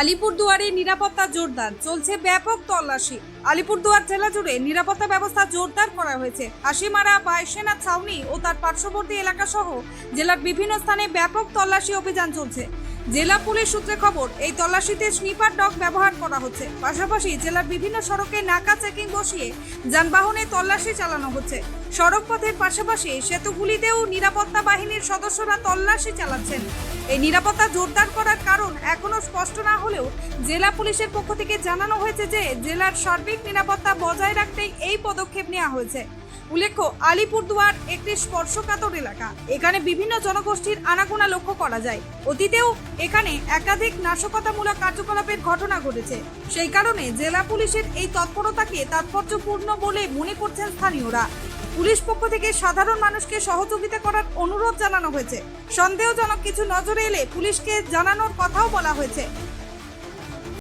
আলিপুরদুয়ারে নিরাপত্তা জোরদার। চলছে ব্যাপক তল্লাশি। আলিপুরদুয়ার জেলা জুড়ে নিরাপত্তা ব্যবস্থা জোরদার করা হয়েছে। হাসিমারা বায়সেনা ছাউনি ও তার পার্শ্ববর্তী এলাকা সহ জেলার বিভিন্ন স্থানে ব্যাপক তল্লাশি অভিযান চলছে। জেলা পুলিশ সূত্রে খবর, এই তল্লাশিতে স্নিপার ডগ ব্যবহার করা হচ্ছে। পাশাপাশি জেলার বিভিন্ন সড়কে নাকা চেকিং বসিয়ে যানবাহনে তল্লাশি চালানো হচ্ছে। সড়ক পথের পাশাপাশি সেতুগুলিতেও নিরাপত্তা বাহিনীর সদস্যরা তল্লাশি চালাচ্ছেন। এই নিরাপত্তা জোরদার করার কারণ এখনও স্পষ্ট না হলেও জেলা পুলিশের পক্ষ থেকে জানানো হয়েছে যে, জেলার সার্বিক নিরাপত্তা বজায় রাখতেই এই পদক্ষেপ নেওয়া হয়েছে। উল্লেখ্য, আলিপুরদুয়ার একটি স্পর্শকাতর এলাকা। এখানে বিভিন্ন জনগোষ্ঠীর আনাগোনা লক্ষ্য করা যায়। অতীতেও এখানে একাধিক নাশকতামূলক কার্যকলাপের ঘটনা ঘটেছে। সেই কারণে জেলা পুলিশের এই তৎপরতাকে তাৎপর্যপূর্ণ বলে মনে করছেন স্থানীয়রা। পুলিশ পক্ষ থেকে সাধারণ মানুষকে সহযোগিতা করার অনুরোধ জানানো হয়েছে। সন্দেহজনক কিছু নজরে এলে পুলিশকে জানানোর কথাও বলা হয়েছে।